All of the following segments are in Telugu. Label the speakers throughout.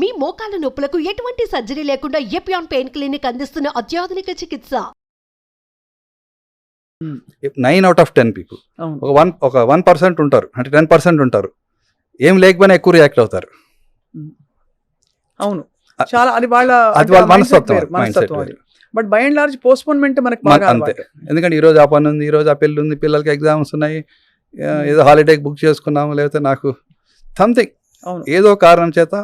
Speaker 1: మీ మోకాల నొప్పులకు ఎటువంటి సర్జరీ లేకుండా ఎపియాన్ పెయిన్ క్లినిక్ అందిస్తున్న అత్యాధునిక చికిత్స?
Speaker 2: Nine out of ten people. ఒక వన్ ఒక వన్ పర్సెంట్ ఉంటారు. అంటే టెన్ పర్సెంట్ ఉంటారు. ఏం లేకపోయినా ఎక్కువ రియాక్ట్ అవుతారు.
Speaker 3: అవును. చాలా అది వాళ్ళ
Speaker 2: అది వాళ్ళ మనస్తత్వం
Speaker 3: but by and large postponement మనకి
Speaker 2: అంతే. ఎందుకంటే ఈ రోజు ఆ పని ఉంది ఈ రోజు ఆ పెళ్ళి ఉంది పిల్లలకి ఎగ్జామ్స్ ఉన్నాయి. ఏదో హాలిడేకి బుక్ చేసుకున్నాము లేకపోతే నాకు సంథింగ్
Speaker 3: అవును.
Speaker 2: ఏదో కారణం చేత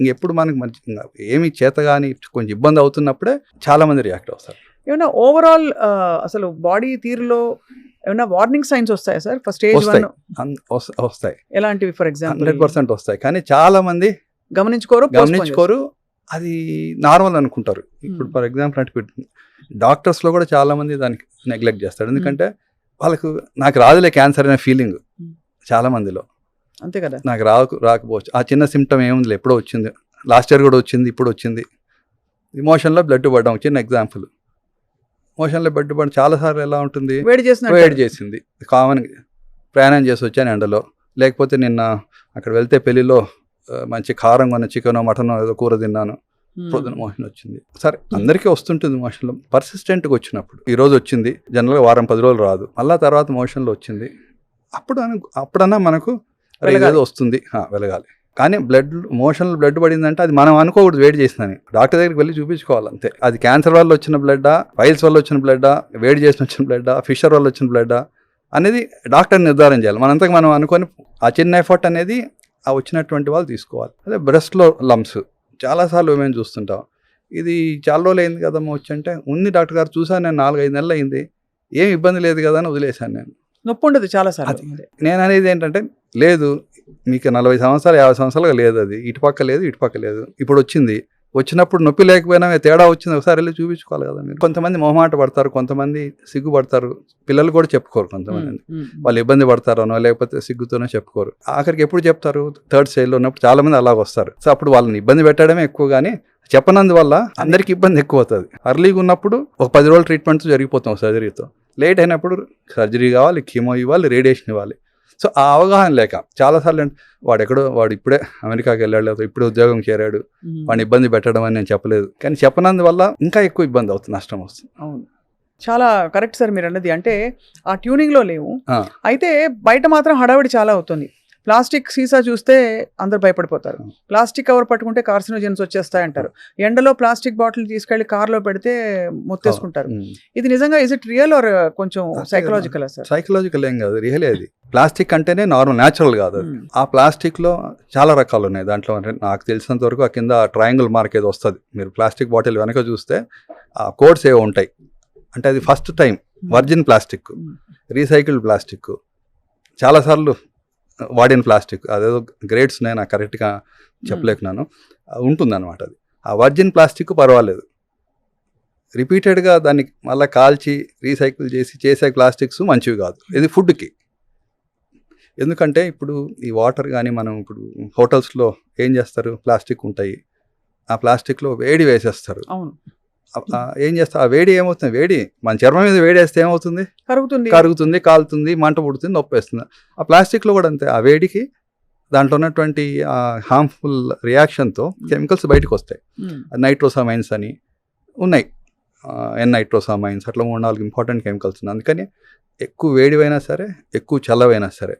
Speaker 2: ఇంకెప్పుడు మనకి మంచి ఏమి చేత కానీ కొంచెం ఇబ్బంది అవుతున్నప్పుడే చాలా మంది రియాక్ట్ అవుతారు.
Speaker 3: ఏమన్నా ఓవరాల్ అసలు బాడీ తీరులో ఏమన్నా వార్నింగ్ సైన్స్ వస్తాయా సార్? ఫస్ట్ స్టేజ్
Speaker 2: వస్తాయి.
Speaker 3: ఎలాంటివి ఫర్ ఎగ్జాంపుల్
Speaker 2: హండ్రెడ్ పర్సెంట్ వస్తాయి. కానీ చాలా మంది
Speaker 3: గమనించుకోరు
Speaker 2: గమనించుకోరు. అది నార్మల్ అనుకుంటారు. ఇప్పుడు
Speaker 3: Hmm.
Speaker 2: ఫర్ ఎగ్జాంపుల్ అంటే డాక్టర్స్లో కూడా చాలా మంది దానికి నెగ్లెక్ట్ చేస్తారు. ఎందుకంటే వాళ్ళకు నాకు రాదులే క్యాన్సర్ అనే ఫీలింగ్
Speaker 3: Hmm.
Speaker 2: చాలా మందిలో.
Speaker 3: అంతే కదా?
Speaker 2: నాకు రాకు రాకపోవచ్చు. ఆ చిన్న సిమ్టమ్ ఏముంది ఎప్పుడో వచ్చింది. లాస్ట్ ఇయర్ కూడా వచ్చింది ఇప్పుడు వచ్చింది. ఇమోషన్లో బ్లడ్ పడడం చిన్న ఎగ్జాంపుల్ మోషన్లో బ్లడ్ పడడం చాలాసార్లు ఎలా ఉంటుంది?
Speaker 3: వేడి చేసిన
Speaker 2: వేడి చేసింది. కామన్ ప్రయాణం చేసి వచ్చాను ఎండలో. లేకపోతే నిన్న అక్కడ వెళ్తే పెళ్ళిలో మంచి కారం కొన్న చికెన్ మటన్ ఏదో కూర తిన్నాను. పొద్దున మోషన్ వచ్చింది. సరే అందరికీ వస్తుంటుంది మోషన్లో. పర్సిస్టెంట్గా వచ్చినప్పుడు. ఈ రోజు వచ్చింది జనరల్గా వారం పది రోజులు రాదు. మళ్ళా తర్వాత మోషన్లో వచ్చింది. అప్పుడు అను అప్పుడన్నా మనకు. ఏదో వస్తుంది. వెలగాలి కానీ బ్లడ్ మోషన్లో బ్లడ్ పడిందంటే అది మనం అనుకోకూడదు వేడి చేసిందని డాక్టర్ దగ్గరికి వెళ్ళి చూపించుకోవాలి అంతే అది క్యాన్సర్ వల్ల వచ్చిన బ్లడ్డా ఫైల్స్ వల్ల వచ్చిన బ్లడ్డా వేడి చేసిన వచ్చిన బ్లడ్డా ఫిషర్ వల్ల వచ్చిన బ్లడ్డా అనేది డాక్టర్ నిర్ధారణ చేయాలి. మనంతకు మనం అనుకొని ఆ చిన్న ఎఫర్ట్ అనేది ఆ వచ్చినటువంటి వాళ్ళు తీసుకోవాలి. అదే బ్రెస్ట్లో లమ్స్ చాలాసార్లు మేము చూస్తుంటాం. ఇది చాలా రోజులు అయింది కదమ్మా వచ్చి అంటే ఉంది డాక్టర్ గారు చూసాను నేను నాలుగైదు నెలలు అయింది. ఏం ఇబ్బంది లేదు కదా అని వదిలేశాను నేను.
Speaker 3: నొప్పి ఉండదు చాలా సార్లు
Speaker 2: అది. నేను అనేది ఏంటంటే లేదు మీకు నలభై సంవత్సరాలు యాభై సంవత్సరాలుగా లేదు అది. ఇటుపక్క లేదు ఇటుపక్క లేదు. ఇప్పుడు వచ్చింది. వచ్చినప్పుడు నొప్పి లేకపోయినా తేడా వచ్చింది ఒకసారి వెళ్ళి చూపించుకోవాలి కదా మీరు. కొంతమంది మొహమాట పడతారు కొంతమంది సిగ్గుపడతారు. పిల్లలు కూడా చెప్పుకోరు కొంతమంది. వాళ్ళు ఇబ్బంది పడతారనో లేకపోతే సిగ్గుతోనో చెప్పుకోరు. ఆఖరికి ఎప్పుడు చెప్తారు? థర్డ్ స్టేజ్లో ఉన్నప్పుడు చాలా మంది అలాగ వస్తారు. సో అప్పుడు వాళ్ళని ఇబ్బంది పెట్టడమే ఎక్కువ కానీ చెప్పనందువల్ల అందరికి ఇబ్బంది ఎక్కువ అవుతుంది. అర్లీగా ఉన్నప్పుడు ఒక పది రోజులు ట్రీట్మెంట్ జరిగిపోతాం సర్జరీతో. లేట్ అయినప్పుడు సర్జరీ కావాలి కీమో ఇవ్వాలి రేడియేషన్ ఇవ్వాలి. సో ఆ అవగాహన లేక చాలాసార్లు వాడు ఎక్కడో వాడు ఇప్పుడే అమెరికాకి వెళ్ళాడు లేకపోతే ఇప్పుడే ఉద్యోగం చేరాడు వాడిని ఇబ్బంది పెట్టడం అని నేను చెప్పలేదు. కానీ చెప్పనందువల్ల ఇంకా ఎక్కువ ఇబ్బంది అవుతుంది నష్టం వస్తుంది.
Speaker 3: అవును. చాలా కరెక్ట్ సార్ మీరు అన్నది. అంటే ఆ ట్యూనింగ్లో లేవు. అయితే బయట మాత్రం హడావిడి చాలా అవుతుంది. ప్లాస్టిక్ సీసా చూస్తే అందరు భయపడిపోతారు. ప్లాస్టిక్ కవర్ పట్టుకుంటే కార్సినోజన్స్ వచ్చేస్తాయంటారు. ఎండలో ప్లాస్టిక్ బాటిల్ తీసుకెళ్ళి కార్లో పెడితే మొత్తేసుకుంటారు. ఇది నిజంగా ఇస్ ఇట్ రియల్ ఆర్ కొంచెం సైకలాజికల్ సార్
Speaker 2: సైకలాజికల్ ఏం కాదు రియలే అది. ప్లాస్టిక్ అంటేనే నార్మల్ న్యాచురల్ కాదు. ఆ ప్లాస్టిక్లో చాలా రకాలు ఉన్నాయి. దాంట్లో అంటే నాకు తెలిసినంత వరకు ఆ కింద ట్రయాంగిల్ మార్క్ ఏదో వస్తుంది. మీరు ప్లాస్టిక్ బాటిల్ వెనక చూస్తే ఆ కోడ్స్ ఏవో ఉంటాయి. అంటే అది first time virgin plastic recycled plastic. చాలాసార్లు వాడిన ప్లాస్టిక్ అదేదో గ్రేడ్స్ ఉన్నాయి నాకు కరెక్ట్గా చెప్పలేకున్నాను. ఉంటుందన్నమాట అది. ఆ వర్జిన్ ప్లాస్టిక్ పర్వాలేదు. రిపీటెడ్గా దాన్ని మళ్ళీ కాల్చి రీసైకిల్ చేసి చేసే ప్లాస్టిక్స్ మంచివి కాదు. ఇది ఫుడ్కి. ఎందుకంటే ఇప్పుడు ఈ వాటర్ కానీ మనం ఇప్పుడు హోటల్స్లో ఏం చేస్తారు? ప్లాస్టిక్ ఉంటాయి. ఆ ప్లాస్టిక్లో వేడి వేసేస్తారు. ఏం చేస్తారు ఆ వేడి ఏమవుతుంది? వేడి మన చర్మం మీద వేడి వేస్తే ఏమవుతుంది?
Speaker 3: కరుగుతుంది.
Speaker 2: కరుగుతుంది కాలుతుంది మంట పుడుతుంది నొప్పి వేస్తుంది ఆ ప్లాస్టిక్లో కూడా అంతే. ఆ వేడికి దాంట్లో ఉన్నటువంటి హార్మ్ఫుల్ రియాక్షన్తో కెమికల్స్ బయటకు వస్తాయి. నైట్రోసామైన్స్ అని ఉన్నాయి. ఎన్ నైట్రోసామైన్స్ అట్లా మూడు నాలుగు ఇంపార్టెంట్ కెమికల్స్ ఉన్నాయి. అందుకని ఎక్కువ వేడివైనా సరే ఎక్కువ చల్లవైనా సరే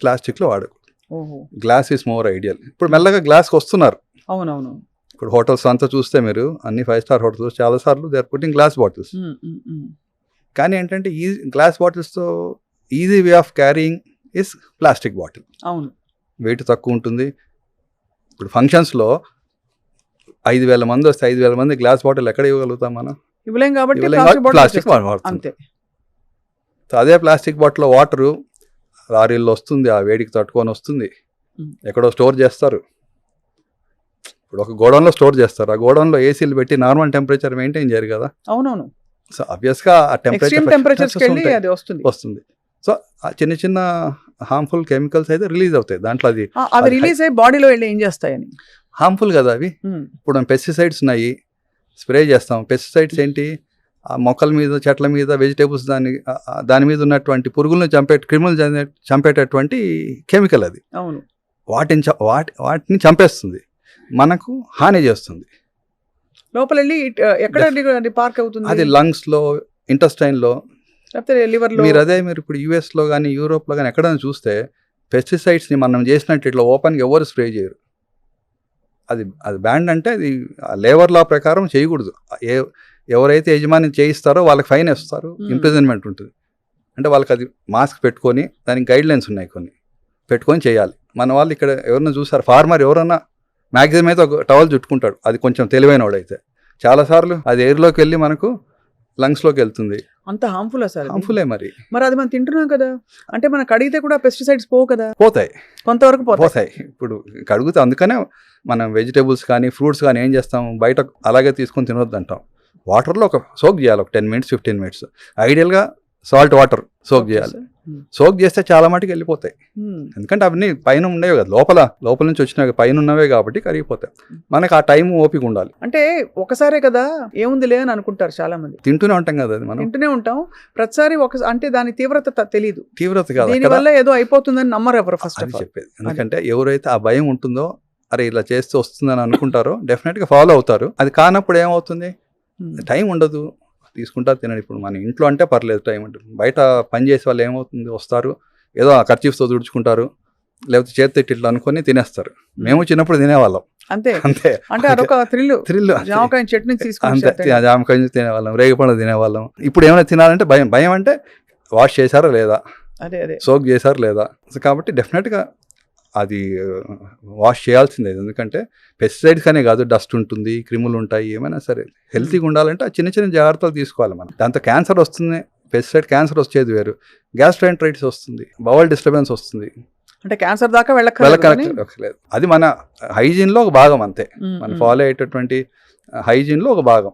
Speaker 2: ప్లాస్టిక్లో వాడకు
Speaker 3: ఓహో.
Speaker 2: గ్లాస్ ఈస్ మోర్ ఐడియల్ ఇప్పుడు మెల్లగా గ్లాస్కి వస్తున్నారు.
Speaker 3: అవునవును.
Speaker 2: ఇప్పుడు హోటల్స్ అంతా చూస్తే మీరు అన్ని ఫైవ్ స్టార్ హోటల్స్ చాలాసార్లు they are putting glass bottles. కానీ ఏంటంటే ఈ glass బాటిల్స్తో easy way of carrying is plastic bottle
Speaker 3: అవును.
Speaker 2: వెయిట్ తక్కువ ఉంటుంది. ఇప్పుడు ఫంక్షన్స్లో ఐదు వేల మంది వస్తే ఐదు వేల మంది గ్లాస్ బాటిల్ ఎక్కడ ఇవ్వగలుగుతాం మనం?
Speaker 3: ఇవ్వలేం కాబట్టి ప్లాస్టిక్ బాటిల్. అంతే.
Speaker 2: అదే ప్లాస్టిక్ బాటిల్లో వాటరు లారీల్లో వస్తుంది ఆ వేడికి తట్టుకొని వస్తుంది. ఎక్కడో స్టోర్ చేస్తారు. ఇప్పుడు ఒక గోడౌన్లో స్టోర్ చేస్తారు. ఆ గోడౌన్లో ఏసీలు పెట్టి నార్మల్ టెంపరేచర్ మెయింటైన్ చేయరు కదా
Speaker 3: అవునవును.
Speaker 2: సో అబ్వియస్గా ఆ
Speaker 3: వెళ్ళి
Speaker 2: టెంపరేచర్
Speaker 3: వస్తుంది.
Speaker 2: వస్తుంది. సో ఆ చిన్న చిన్న హార్మ్ఫుల్ కెమికల్స్ అయితే రిలీజ్ అవుతాయి. దాంట్లో అది
Speaker 3: అవి రిలీజ్ అయ్యి బాడీలో వెళ్ళి ఏం చేస్తాయని?
Speaker 2: హార్మ్ఫుల్ కదా అవి? ఇప్పుడు పెస్టిసైడ్స్ ఉన్నాయి. స్ప్రే చేస్తాం. పెస్టిసైడ్స్ ఏంటి? ఆ మొక్కల మీద చెట్ల మీద వెజిటేబుల్స్ దాని దాని మీద ఉన్నటువంటి పురుగులను చంపే క్రిములు చంపేటటువంటి కెమికల్ అది.
Speaker 3: అవును.
Speaker 2: వాటిని వాటి వాటిని చంపేస్తుంది. మనకు హాని చేస్తుంది.
Speaker 3: లోపల వెళ్ళి ఎక్కడ పార్క్ అవుతుంది?
Speaker 2: అది లంగ్స్లో ఇంటెస్టైన్లో
Speaker 3: లేకపోతే లివర్లో
Speaker 2: మీరు అదే మీరు ఇప్పుడు యుఎస్లో కానీ యూరోప్లో కానీ ఎక్కడైనా చూస్తే పెస్టిసైడ్స్ని మనం చేసినట్టు ఇట్లా ఓపెన్గా ఎవరు స్ప్రే చేయరు. అది అది బ్యాండ్ అంటే అది లేబర్ లా ప్రకారం చేయకూడదు. ఏ ఎవరైతే యజమాని చేయిస్తారో వాళ్ళకి ఫైన్ వేస్తారు. ఇంప్రిజన్మెంట్ ఉంటుంది. అంటే వాళ్ళకి అది మాస్క్ పెట్టుకొని దానికి గైడ్ లైన్స్ ఉన్నాయి కొన్ని. పెట్టుకొని చేయాలి. మన వాళ్ళు ఇక్కడ ఎవరన్నా చూసారు? ఫార్మర్ ఎవరన్నా మ్యాక్సిమం అయితే ఒక టవల్ చుట్టుకుంటాడు. అది కొంచెం తెలివైన వాడైతే చాలాసార్లు అది ఎయిర్లోకి వెళ్ళి మనకు లంగ్స్లోకి వెళ్తుంది.
Speaker 3: అంత హార్మ్ఫుల్ సార్ అది?
Speaker 2: హార్మ్ఫుల్లే మరి.
Speaker 3: మరి అది మనం తింటున్నాం కదా. అంటే మనకు అడిగితే కూడా పెస్టిసైడ్స్ పోవు కదా.
Speaker 2: పోతాయి.
Speaker 3: కొంతవరకు పోతాయి.
Speaker 2: పోతాయి. ఇప్పుడు కడుగుతా అందుకనే మనం వెజిటేబుల్స్ కానీ ఫ్రూట్స్ కానీ ఏం చేస్తాం? బయట అలాగే తీసుకొని తినొద్దు అంటాం వాటర్లో ఒక సోక్ చేయాలి. ఒక టెన్ మినిట్స్ ఫిఫ్టీన్ మినిట్స్ ఐడియల్గా సాల్ట్ వాటర్ సోక్ చేయాలి. సోక్ చేస్తే చాలా మటుకు వెళ్ళిపోతాయి. ఎందుకంటే అవన్నీ పైన ఉండేవి కదా. లోపల లోపల నుంచి వచ్చినవి పైన ఉన్నవే కాబట్టి కరిగిపోతాయి. మనకు ఆ టైం ఓపిక ఉండాలి.
Speaker 3: అంటే ఒకసారే కదా ఏముందిలే అని అనుకుంటారు చాలా మంది
Speaker 2: తింటూనే ఉంటాం కదా అది మనం.
Speaker 3: తింటూనే ఉంటాం. ప్రతిసారి ఒక అంటే దాని తీవ్రత త- తెలీదు.
Speaker 2: తీవ్రత కాదు.
Speaker 3: దీని
Speaker 2: అక్కడ
Speaker 3: వల్ల ఏదో అయిపోతుందని నమ్మరు ఎవరు ఫస్ట్
Speaker 2: చెప్పేది. ఎందుకంటే ఎవరైతే ఆ భయం ఉంటుందో అరే ఇలా చేస్తే వస్తుందని అనుకుంటారో డెఫినెట్గా ఫాలో అవుతారు. అది కానప్పుడు ఏమవుతుంది? టైం ఉండదు. తీసుకుంటా తినడు. ఇప్పుడు మన ఇంట్లో అంటే పర్లేదు టైం ఉంటుంది బయట పని చేసే వాళ్ళు ఏమవుతుంది? వస్తారు. ఏదో ఆ ఖర్చీఫ్తో తుడుచుకుంటారు. లేకపోతే చేతి ఇట్లా అనుకొని తినేస్తారు. మేము చిన్నప్పుడు తినేవాళ్ళం.
Speaker 3: అంతే.
Speaker 2: అంతే.
Speaker 3: అంటే అదొక థ్రిల్
Speaker 2: థ్రిల్
Speaker 3: జామకాయ చట్నీ
Speaker 2: అంతే. జామకాయ తినేవాళ్ళం. రేగిపండు తినేవాళ్ళం. ఇప్పుడు ఏమైనా తినాలంటే భయం. భయం అంటే వాష్ చేశారా లేదా?
Speaker 3: అదే అదే.
Speaker 2: సోక్ చేశారు లేదా? కాబట్టి డెఫినెట్గా అది వాష్ చేయాల్సిందే. ఎందుకంటే పెస్టిసైడ్స్ అనే కాదు డస్ట్ ఉంటుంది క్రిములు ఉంటాయి ఏమైనా సరే. హెల్తీగా ఉండాలంటే ఆ చిన్న చిన్న జాగ్రత్తలు తీసుకోవాలి మనం. దాంతో క్యాన్సర్ వస్తుంది పెస్టిసైడ్ క్యాన్సర్ వచ్చేది వేరు. గ్యాస్ట్రైంట్రైటిస్ వస్తుంది బవల్ డిస్టర్బెన్స్ వస్తుంది.
Speaker 3: అంటే క్యాన్సర్ దాకా వెళ్ళక్కర్లేదు
Speaker 2: అది మన హైజీన్లో ఒక భాగం అంతే. మనం ఫాలో అయ్యేటటువంటి హైజీన్లో ఒక భాగం.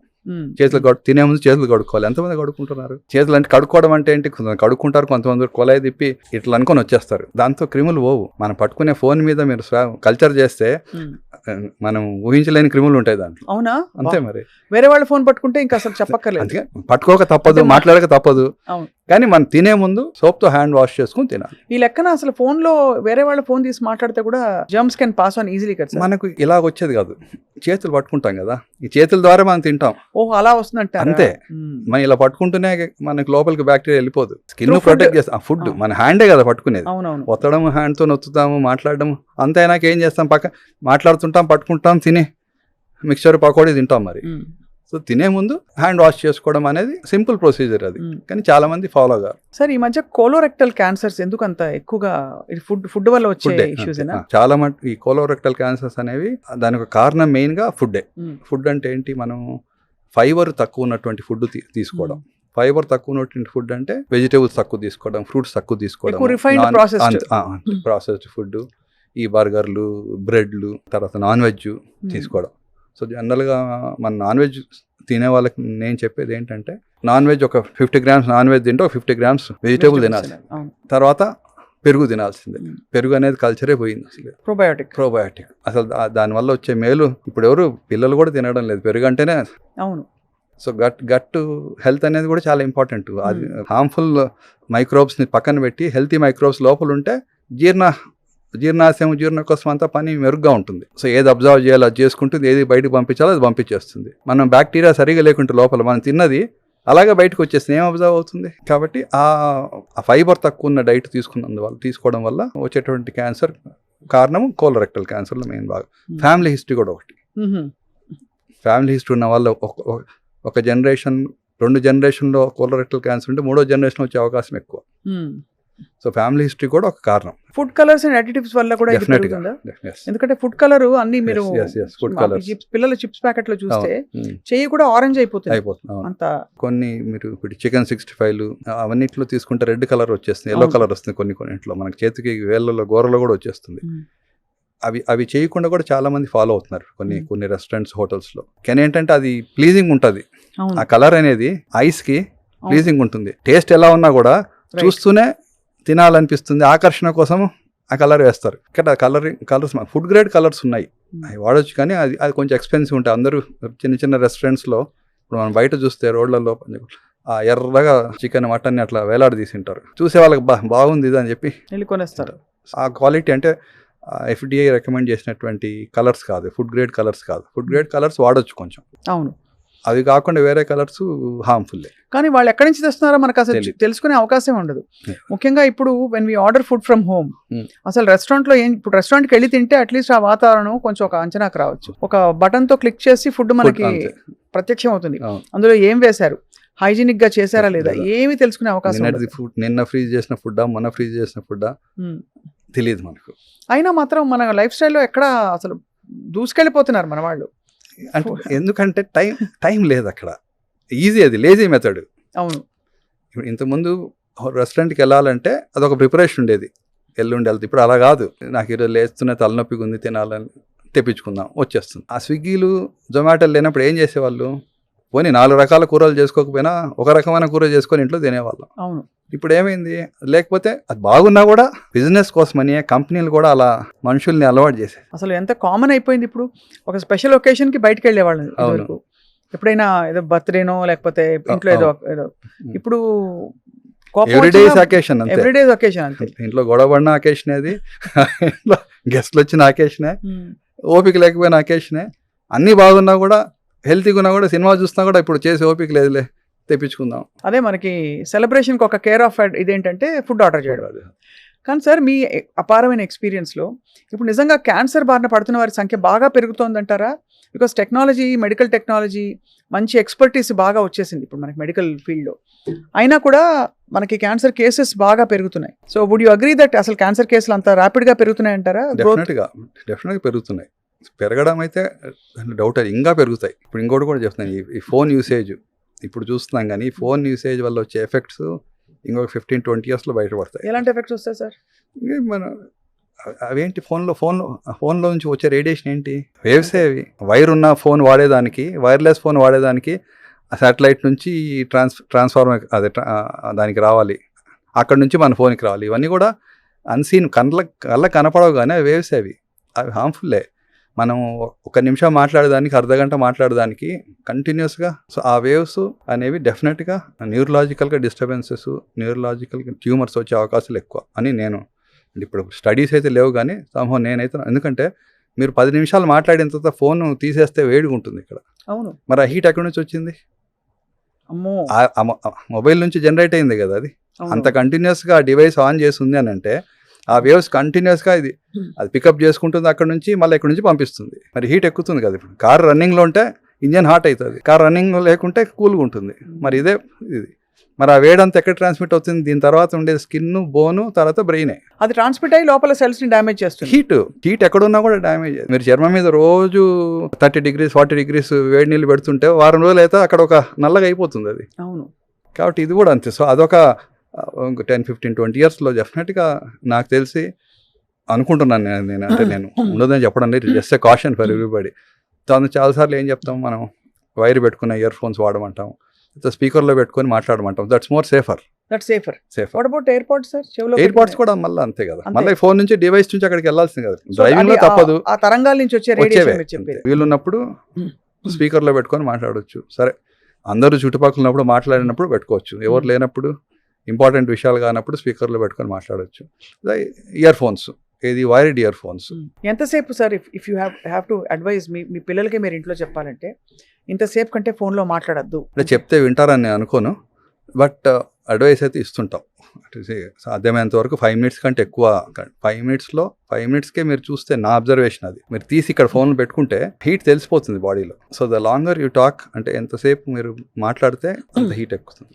Speaker 2: చేతులు కడు తినే ముందు చేతులు కడుక్కోవాలి. ఎంతమంది కడుక్కుంటున్నారు? చేతులు అంటే కడుక్కోవడం అంటే ఏంటి? కొంతమంది కడుక్కుంటారు కొంతమంది కొలాయి తిప్పి ఇట్లా అనుకొని వచ్చేస్తారు. దాంతో క్రిములు పోవు. మనం పట్టుకునే ఫోన్ మీద మీరు కల్చర్ చేస్తే. ఆ, మనం ఊహించలేని క్రిములు ఉంటాయి దాంట్లో.
Speaker 3: అవునా?
Speaker 2: అంతే. మరి.
Speaker 3: వేరే వాళ్ళ ఫోన్ పట్టుకుంటే ఇంకా అసలు చెప్పక్కర్లేదు.
Speaker 2: పట్టుకోక తప్పదు మాట్లాడక తప్పదు. కానీ మనం తినే ముందు సోప్తో హ్యాండ్ వాష్ చేసుకుని తినాలి.
Speaker 3: ఈ లెక్కన అసలు ఫోన్లో వేరే వాళ్ళ ఫోన్ తీసి మాట్లాడితే కూడా germs can pass on easily కదా
Speaker 2: మనకు ఇలాగ వచ్చేది కాదు. చేతులు పట్టుకుంటాం కదా. ఈ చేతుల ద్వారా మనం తింటాం.
Speaker 3: ఓహో అలా వస్తుందంట
Speaker 2: అంతే. మనం ఇలా పట్టుకుంటూనే మనకి లోపలికి బ్యాక్టీరియా వెళ్ళిపోదు. స్కిన్. ప్రొటెక్ట్ చేస్తాం. ఫుడ్. మన హ్యాండే కదా పట్టుకునేది. ఒత్తడం హ్యాండ్తో నొత్తుతాము మాట్లాడడం అంత ఏం చేస్తాం? పక్క మాట్లాడుతుంటాం పట్టుకుంటాం తిని మిక్చర్ పకోడీ తింటాం మరి. సో తినే ముందు హ్యాండ్ వాష్ చేసుకోవడం అనేది సింపుల్ ప్రొసీజర్ అది. కానీ చాలా మంది ఫాలో కాదు
Speaker 3: సార్ ఈ మధ్య కోలోరెక్టల్ క్యాన్సర్స్ ఎందుకు అంత ఎక్కువగా ఫుడ్ ఫుడ్ వల్ల వచ్చే ఇష్యూస్
Speaker 2: చాలా మటు ఈ కోలోరెక్టల్ క్యాన్సర్స్ అనేవి దానికి కారణం మెయిన్గా ఫుడ్డే. ఫుడ్ అంటే ఏంటి? మనం ఫైబర్ తక్కువ ఉన్నటువంటి ఫుడ్ తీసుకోవడం. ఫైబర్ తక్కువ ఉన్నటువంటి ఫుడ్ అంటే వెజిటేబుల్స్ తక్కువ తీసుకోవడం ఫ్రూట్స్ తక్కువ తీసుకోవడం. ప్రాసెస్డ్ ఫుడ్ ఈ బర్గర్లు బ్రెడ్లు తర్వాత నాన్ వెజ్ తీసుకోవడం. సో జనరల్గా మన నాన్ వెజ్ తినే వాళ్ళకి నేను చెప్పేది ఏంటంటే నాన్ వెజ్ ఒక ఫిఫ్టీ గ్రామ్స్ నాన్ వెజ్ తింటే ఒక ఫిఫ్టీ గ్రామ్స్ వెజిటేబుల్ తినాలి.
Speaker 3: అవును.
Speaker 2: తర్వాత పెరుగు తినాల్సిందే. పెరుగు అనేది కల్చరే పోయింది అసలు.
Speaker 3: ప్రోబయోటిక్
Speaker 2: ప్రోబయాటిక్ అసలు దానివల్ల వచ్చే మేలు ఇప్పుడు ఎవరు పిల్లలు కూడా తినడం లేదు. పెరుగు అంటేనే
Speaker 3: అవును.
Speaker 2: సో గట్ గట్ హెల్త్ అనేది కూడా చాలా ఇంపార్టెంట్. అది హార్మ్ఫుల్ మైక్రోబ్స్ని పక్కన పెట్టి హెల్తీ మైక్రోబ్స్ లోపల ఉంటే జీర్ణ జీర్ణాశయం జీర్ణకోశం అంతా పని మెరుగ్గా ఉంటుంది. సో ఏది అబ్జర్వ్ చేయాలో అది చేసుకుంటుంది ఏది బయటకు పంపించాలో అది పంపించేస్తుంది. మనం బ్యాక్టీరియా సరిగా లేకుంటే లోపల మనం తిన్నది అలాగే బయటకు వచ్చేస్తుంది. ఏం అబ్జర్వ్ అవుతుంది? కాబట్టి ఆ ఫైబర్ తక్కువ ఉన్న డైట్ తీసుకున్నందువల్ల తీసుకోవడం వల్ల వచ్చేటువంటి క్యాన్సర్ కారణం కోలరెక్టల్ క్యాన్సర్లో మెయిన్ బాగా ఫ్యామిలీ హిస్టరీ కూడా ఒకటి. ఫ్యామిలీ హిస్టరీ ఉన్న వాళ్ళు ఒక- జనరేషన్ రెండు జనరేషన్లో కోలరెక్టల్ క్యాన్సర్ ఉంటే మూడో జనరేషన్ వచ్చే అవకాశం ఎక్కువ. సో ఫ్యామిలీ హిస్టరీ కూడా ఒక కారణం
Speaker 3: ఫుడ్ కలర్స్ అండ్ అడిటివ్స్ వల్ల కూడా. ఎందుకంటే ఫుడ్ కలర్ అన్ని మీరు పిల్లల చిప్స్ ప్యాకెట్లో చూస్తే
Speaker 2: ఉమ్,
Speaker 3: చెయ్యి కూడా ఆరెంజ్ అయిపోతుంది
Speaker 2: అయిపోతుంది.
Speaker 3: అంత
Speaker 2: కొన్ని మీరు ఇప్పుడు చికెన్ సిక్స్టీ ఫైవ్ అవన్నిట్లో తీసుకుంటే రెడ్ కలర్ వచ్చేస్తుంది ఎల్లో. కలర్ వస్తుంది కొన్ని కొన్నింట్లో మనకి చేతికి వేళ్ళలో గోరలో కూడా వచ్చేస్తుంది
Speaker 3: మ్మ్.
Speaker 2: అవి అవి చేయకుండా కూడా చాలా మంది ఫాలో అవుతున్నారు కొన్ని
Speaker 3: మ్మ్.
Speaker 2: కొన్ని రెస్టారెంట్స్ హోటల్స్లో కానీ ఏంటంటే అది ప్లీజింగ్ ఉంటుంది ఆ కలర్ అనేది ఐస్కి
Speaker 3: అవును.
Speaker 2: ప్లీజింగ్ ఉంటుంది టేస్ట్ ఎలా ఉన్నా కూడా. చూస్తూనే తినాలనిపిస్తుంది. ఆకర్షణ కోసం ఆ కలర్ వేస్తారు. ఇక్కడ colour colours food grade colours ఉన్నాయి.
Speaker 3: Hmm.
Speaker 2: అవి వాడచ్చు కానీ అది అది కొంచెం ఎక్స్పెన్సివ్ ఉంటాయి. అందరూ చిన్న చిన్న రెస్టారెంట్స్లో ఇప్పుడు మనం బయట చూస్తే రోడ్లలో ఆ ఎర్రగా చికెన్ మటన్ అట్లా వేలాడి తీసింటారు చూసే వాళ్ళకి బా బాగుంది ఇది అని చెప్పి
Speaker 3: కొనేస్తారు.
Speaker 2: ఆ క్వాలిటీ అంటే ఎఫ్డిఐ రికమెండ్ చేసినటువంటి కలర్స్ కాదు. ఫుడ్ గ్రేడ్ కలర్స్ కాదు. ఫుడ్ గ్రేడ్ కలర్స్ వాడొచ్చు కొంచెం.
Speaker 3: అవును.
Speaker 2: అవి కాకుండా వేరే కలర్స్ హార్మ్ఫుల్లే
Speaker 3: కానీ వాళ్ళు ఎక్కడి నుంచి తెస్తున్నారో మనకు అసలు. తెలుసుకునే అవకాశం ఉండదు. ముఖ్యంగా ఇప్పుడు when we order food from home. అసలు restaurant లో ఏం ఇప్పుడు restaurant కి వెళ్ళి తింటే అట్లీస్ట్ ఆ వాతావరణం కొంచెం ఒక అంచనాకు రావచ్చు ఒక బటన్తో క్లిక్ చేసి ఫుడ్ మనకి. ప్రత్యక్షం అవుతుంది. అందులో ఏం వేశారు హైజీనిక్గా చేశారా లేదా. ఏమీ తెలుసుకునే అవకాశం.
Speaker 2: ఫుడ్ నిన్న ఫ్రీజ్ చేసిన ఫుడ్డా మొన్న ఫ్రీజ్ చేసిన ఫుడ్డా
Speaker 3: Hmm.
Speaker 2: తెలియదు మనకు
Speaker 3: అయినా మాత్రం మన లైఫ్ స్టైల్లో ఎక్కడ అసలు దూసుకెళ్ళిపోతున్నారు మన వాళ్ళు
Speaker 2: అంటే ఎందుకంటే టైం టైం లేదు అక్కడ. ఈజీ అది లేజీ మెథడ్
Speaker 3: అవును.
Speaker 2: ఇప్పుడు ఇంతకుముందు రెస్టారెంట్కి వెళ్ళాలంటే అదొక ప్రిపరేషన్ ఉండేది. ఎల్లుండి వెళ్తే ఇప్పుడు అలా కాదు. నాకు ఈరోజు లేస్తున్న తలనొప్పిగా ఉంది తినాలని తెప్పించుకుందాం వచ్చేస్తుంది. ఆ స్విగ్గీలు జొమాటోలు లేనప్పుడు ఏం చేసేవాళ్ళు? పోనీ నాలుగు రకాల కూరలు చేసుకోకపోయినా ఒక రకమైన కూర చేసుకొని ఇంట్లో తినేవాళ్ళం.
Speaker 3: అవును.
Speaker 2: ఇప్పుడు ఏమైంది లేకపోతే అది బాగున్నా కూడా బిజినెస్ కోసమని కంపెనీలు కూడా అలా మనుషుల్ని అలవాటు చేసే
Speaker 3: అసలు ఎంత కామన్ అయిపోయింది ఇప్పుడు? ఒక స్పెషల్ ఒకేషన్కి బయటకు వెళ్ళేవాళ్ళు
Speaker 2: అవును.
Speaker 3: ఎప్పుడైనా ఏదో బర్త్డేనో లేకపోతే ఇంట్లో ఏదో ఏదో ఇప్పుడు
Speaker 2: ఇంట్లో గొడవ పడిన అకేషన్ అది ఇంట్లో గెస్ట్లు వచ్చిన అకేషనే. ఓపిక లేకపోయిన అకేషనే అన్నీ బాగున్నా కూడా హెల్తీగా ఉన్నా కూడా సినిమా చూస్తున్నా కూడా ఇప్పుడు చేసే ఓపిక లేదులే తెప్పించుకుందాం.
Speaker 3: అదే మనకి celebration కి ఒక కేర్ ఆఫ్ ఇదేంటంటే ఫుడ్ ఆర్డర్ చేయడం. కానీ సార్ మీ అపారమైన experience లో ఇప్పుడు నిజంగా క్యాన్సర్ బారిన పడుతున్న వారి సంఖ్య బాగా పెరుగుతోందంటారా? బికాస్ టెక్నాలజీ మెడికల్ టెక్నాలజీ మంచి ఎక్స్పర్టీస్ బాగా వచ్చేసింది ఇప్పుడు మనకి మెడికల్ ఫీల్డ్లో అయినా కూడా మనకి క్యాన్సర్ కేసెస్ బాగా పెరుగుతున్నాయి. So would you agree that అసలు క్యాన్సర్ కేసులు అంత ర్యాపిడ్గా పెరుగుతున్నాయి అంటారా
Speaker 2: డెఫినెట్గా డెఫినెట్గా పెరుగుతున్నాయి. పెరగడం అయితే డౌట్ అది ఇంకా పెరుగుతాయి. ఇప్పుడు ఇంకోటి కూడా చెప్తున్నాను ఈ- ఫోన్ యూసేజ్ ఇప్పుడు చూస్తున్నాం కానీ ఈ ఫోన్ యూసేజ్ వల్ల వచ్చే ఎఫెక్ట్స్ ఇంకొక ఫిఫ్టీన్ ట్వంటీ ఇయర్స్లో బయటపడతాయి
Speaker 3: ఎలాంటి ఎఫెక్ట్స్ వస్తాయి సార్?
Speaker 2: మన అవేంటి ఫోన్లో ఫోన్లో ఫోన్లో నుంచి వచ్చే రేడియేషన్ ఏంటి? వేవ్సే అవి. వైర్ ఉన్న ఫోన్ వాడేదానికి వైర్లెస్ ఫోన్ వాడేదానికి సాటిలైట్ నుంచి ట్రాన్స్ ట్రాన్స్ఫార్మర్ అదే దానికి రావాలి. అక్కడ నుంచి మన ఫోన్కి రావాలి. ఇవన్నీ కూడా అన్సీన్ కళ్ళ కళ్ళ కనపడవు కానీ అవి వేవ్స్ అవి. అవి హార్మ్ఫుల్లే మనం ఒక నిమిషం మాట్లాడేదానికి అర్ధ గంట మాట్లాడేదానికి కంటిన్యూస్గా సో ఆ వేవ్స్ అనేవి డెఫినెట్గా న్యూరలాజికల్గా డిస్టర్బెన్సెస్ న్యూరలాజికల్గా ట్యూమర్స్ వచ్చే అవకాశాలు ఎక్కువ అని నేను ఇప్పుడు స్టడీస్ అయితే లేవు కానీ సంభవం నేనైతే ఎందుకంటే మీరు పది నిమిషాలు మాట్లాడిన తర్వాత ఫోన్ తీసేస్తే వేడిగా ఉంటుంది ఇక్కడ.
Speaker 3: అవును.
Speaker 2: మరి ఆ హీట్ ఎక్కడి నుంచి వచ్చింది? మొబైల్ నుంచి జనరేట్ అయింది కదా అది. అంత కంటిన్యూస్గా ఆ డివైస్ ఆన్ చేసి ఉంది అని అంటే ఆ వేవ్స్ కంటిన్యూస్గా ఇది. అది పికప్ చేసుకుంటుంది అక్కడ నుంచి మళ్ళీ ఇక్కడ నుంచి పంపిస్తుంది. మరి హీట్ ఎక్కుతుంది కదా ఇప్పుడు. కార్ రన్నింగ్లో ఉంటే ఇంజన్ హాట్ అవుతుంది. కార్ రన్నింగ్ లేకుంటే కూల్గా ఉంటుంది. మరి ఇదే ఇది. మరి ఆ వేడంతా ఎక్కడ ట్రాన్స్మిట్ అవుతుంది? దీని తర్వాత ఉండేది స్కిన్ బోను తర్వాత బ్రెయినే
Speaker 3: అది ట్రాన్స్మిట్ అయ్యి లోపల సెల్స్ని డ్యామేజ్ చేస్తుంది.
Speaker 2: హీట్ హీట్ ఎక్కడున్నా కూడా డ్యామేజ్ మీరు చర్మం మీద రోజు థర్టీ డిగ్రీస్ ఫార్టీ డిగ్రీస్ వేడి నీళ్ళు పెడుతుంటే వారం రోజులు అయితే అక్కడ ఒక నల్లగా అయిపోతుంది అది.
Speaker 3: అవును.
Speaker 2: కాబట్టి ఇది కూడా అంతే. సో అదొక టెన్ ఫిఫ్టీన్ ట్వంటీ ఇయర్స్లో డెఫినెట్గా నాకు తెలిసి అనుకుంటున్నాను నేను నేను అంటే నేను ఉండదని చెప్పడం లేదు. Just a caution for everybody దాని చాలాసార్లు ఏం చెప్తాం మనం వైర్ పెట్టుకున్న ఇయర్ ఫోన్స్ వాడమంటాం స్పీకర్లో పెట్టుకొని మాట్లాడమంటాం. That's more safer
Speaker 3: that safer
Speaker 2: safer
Speaker 3: what about sir చెవిలో
Speaker 2: ఎయిర్ పాడ్స్
Speaker 3: పెట్టుకునే-
Speaker 2: కూడా మళ్ళీ అంతే కదా. మళ్ళీ ఫోన్ నుంచి డివైస్ నుంచి అక్కడికి వెళ్ళాల్సింది కదా.
Speaker 3: డ్రైవింగ్లో
Speaker 2: తప్పదు.
Speaker 3: ఆ తరంగాల నుంచి వచ్చే రేడియేషన్
Speaker 2: వీళ్ళున్నప్పుడు స్పీకర్లో పెట్టుకొని మాట్లాడవచ్చు సరే అందరూ చుట్టుపక్కల ఉన్నప్పుడు మాట్లాడినప్పుడు పెట్టుకోవచ్చు. ఎవరు లేనప్పుడు ఇంపార్టెంట్ విషయాలు కానప్పుడు స్పీకర్లో పెట్టుకొని మాట్లాడవచ్చు ఇయర్ ఫోన్స్ ఏది వైర్డ్ ఇయర్ ఫోన్స్
Speaker 3: ఎంతసేపు sir if if you have to advise మీ మీ పిల్లలకి మీరు ఇంట్లో చెప్పాలంటే ఇంతసేపు కంటే ఫోన్లో మాట్లాడద్దు.
Speaker 2: అంటే చెప్తే వింటారని నేను అనుకోను. బట్ అడ్వైస్ అయితే ఇస్తుంటాం. సాధ్యమైనంత వరకు ఫైవ్ మినిట్స్ కంటే ఎక్కువ ఫైవ్ మినిట్స్లో ఫైవ్ మినిట్స్కే మీరు చూస్తే నా అబ్జర్వేషన్ అది. మీరు తీసి ఇక్కడ ఫోన్ పెట్టుకుంటే హీట్ తెలిసిపోతుంది బాడీలో so the longer you talk అంటే ఎంతసేపు మీరు మాట్లాడితే అంత హీట్ ఎక్కుతుంది.